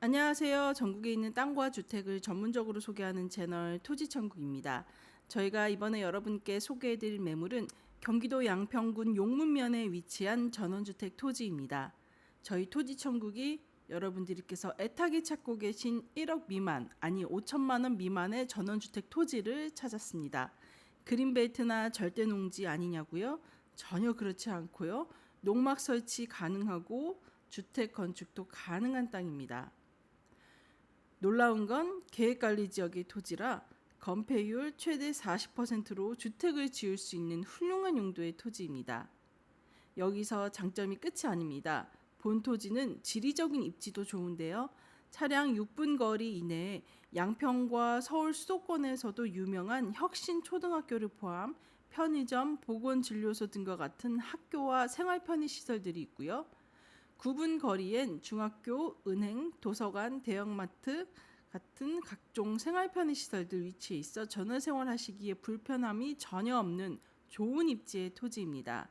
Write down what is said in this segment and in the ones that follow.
안녕하세요. 전국에 있는 땅과 주택을 전문적으로 소개하는 채널 토지천국입니다. 저희가 이번에 여러분께 소개해드릴 매물은 경기도 양평군 용문면에 위치한 전원주택 토지입니다. 저희 토지천국이 여러분들께서 애타게 찾고 계신 1억 미만, 아니 5천만 원 미만의 전원주택 토지를 찾았습니다. 그린벨트나 절대농지 아니냐고요? 전혀 그렇지 않고요. 농막 설치 가능하고 주택 건축도 가능한 땅입니다. 놀라운 건 계획관리 지역의 토지라 건폐율 최대 40%로 주택을 지을 수 있는 훌륭한 용도의 토지입니다. 여기서 장점이 끝이 아닙니다. 본 토지는 지리적인 입지도 좋은데요. 차량 6분 거리 이내에 양평과 서울 수도권에서도 유명한 혁신 초등학교를 포함 편의점, 보건진료소 등과 같은 학교와 생활 편의 시설들이 있고요. 9분 거리엔 중학교, 은행, 도서관, 대형마트 같은 각종 생활 편의 시설들 위치해 있어 전원 생활하시기에 불편함이 전혀 없는 좋은 입지의 토지입니다.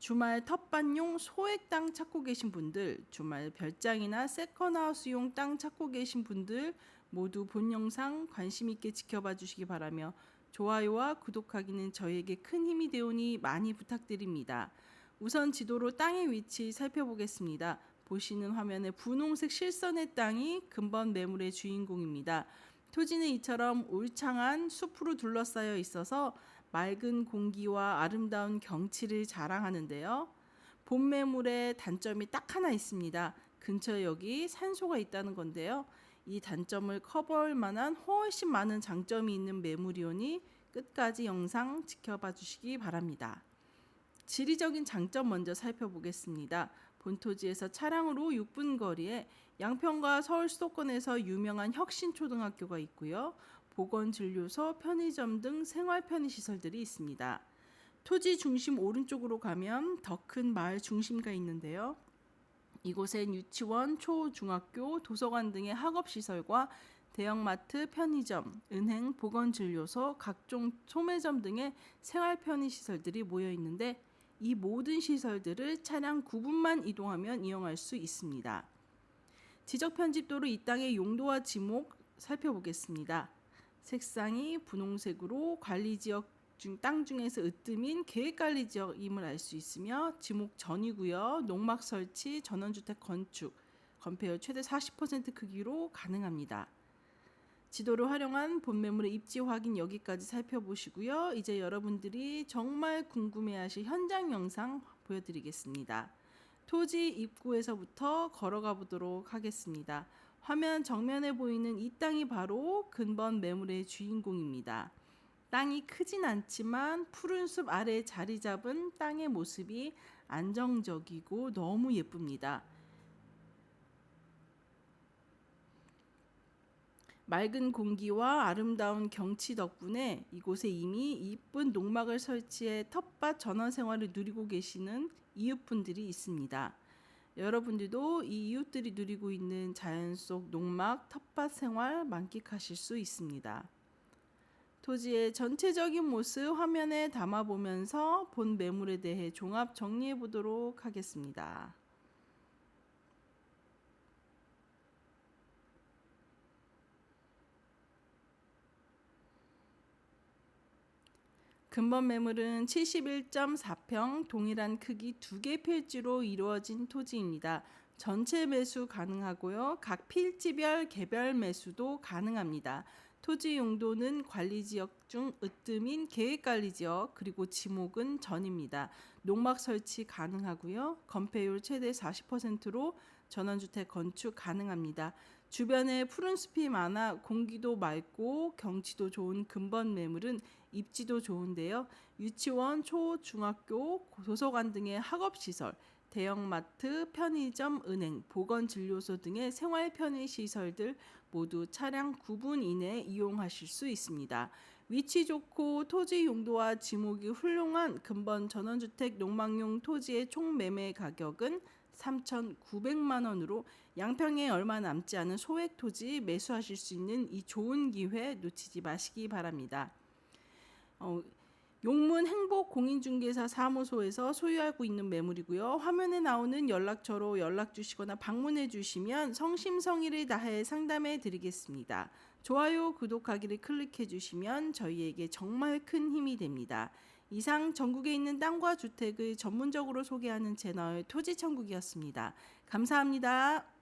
주말 텃밭용 소액 땅 찾고 계신 분들, 주말 별장이나 세컨하우스용 땅 찾고 계신 분들 모두 본 영상 관심 있게 지켜봐 주시기 바라며 좋아요와 구독하기는 저에게 큰 힘이 되오니 많이 부탁드립니다. 우선 지도로 땅의 위치 살펴보겠습니다. 보시는 화면에 분홍색 실선의 땅이 근본 매물의 주인공입니다. 토지는 이처럼 울창한 숲으로 둘러싸여 있어서 맑은 공기와 아름다운 경치를 자랑하는데요. 본 매물의 단점이 딱 하나 있습니다. 근처에 여기 산소가 있다는 건데요. 이 단점을 커버할 만한 훨씬 많은 장점이 있는 매물이오니 끝까지 영상 지켜봐 주시기 바랍니다. 지리적인 장점 먼저 살펴보겠습니다. 본토지에서 차량으로 6분 거리에 양평과 서울 수도권에서 유명한 혁신초등학교가 있고요. 보건진료소, 편의점 등 생활 편의 시설들이 있습니다. 토지 중심 오른쪽으로 가면 더 큰 마을 중심가 있는데요. 이곳엔 유치원, 초, 중학교, 도서관 등의 학업시설과 대형마트, 편의점, 은행, 보건진료소, 각종 소매점 등의 생활 편의 시설들이 모여 있는데 이 모든 시설들을 차량 9분만 이동하면 이용할 수 있습니다. 지적 편집도로 이 땅의 용도와 지목 살펴보겠습니다. 색상이 분홍색으로 관리 지역 중 땅 중에서 으뜸인 계획관리 지역임을 알 수 있으며 지목 전이고요. 농막 설치, 전원주택 건축, 건폐율 최대 40% 크기로 가능합니다. 지도를 활용한 본 매물의 입지 확인 여기까지 살펴보시고요. 이제 여러분들이 정말 궁금해하실 현장 영상 보여드리겠습니다. 토지 입구에서부터 걸어가 보도록 하겠습니다. 화면 정면에 보이는 이 땅이 바로 근본 매물의 주인공입니다. 땅이 크진 않지만 푸른 숲 아래 자리 잡은 땅의 모습이 안정적이고 너무 예쁩니다. 맑은 공기와 아름다운 경치 덕분에 이곳에 이미 이쁜 농막을 설치해 텃밭 전원 생활을 누리고 계시는 이웃분들이 있습니다. 여러분들도 이 이웃들이 누리고 있는 자연 속 농막 텃밭 생활 만끽하실 수 있습니다. 토지의 전체적인 모습 화면에 담아 보면서 본 매물에 대해 종합 정리해 보도록 하겠습니다. 근본 매물은 71.4평 동일한 크기 두 개 필지로 이루어진 토지입니다. 전체 매수 가능하고요. 각 필지별 개별 매수도 가능합니다. 토지 용도는 관리 지역 중 으뜸인 계획 관리 지역 그리고 지목은 전입니다. 농막 설치 가능하고요. 건폐율 최대 40%로 전원주택 건축 가능합니다. 주변에 푸른 숲이 많아 공기도 맑고 경치도 좋은 근본 매물은 입지도 좋은데요. 유치원, 초, 중학교, 도서관 등의 학업시설, 대형마트, 편의점, 은행, 보건진료소 등의 생활 편의 시설들 모두 차량 9분 이내에 이용하실 수 있습니다. 위치 좋고 토지 용도와 지목이 훌륭한 근본 전원주택 농막용 토지의 총 매매 가격은 3,900만 원으로 양평에 얼마 남지 않은 소액 토지 매수하실 수 있는 이 좋은 기회 놓치지 마시기 바랍니다. 어, 용문 행복 공인중개사 사무소에서 소유하고 있는 매물이고요. 화면에 나오는 연락처로 연락 주시거나 방문해 주시면 성심성의를 다해 상담해 드리겠습니다. 좋아요, 구독하기를 클릭해 주시면 저희에게 정말 큰 힘이 됩니다. 이상 전국에 있는 땅과 주택을 전문적으로 소개하는 채널 토지천국이었습니다. 감사합니다.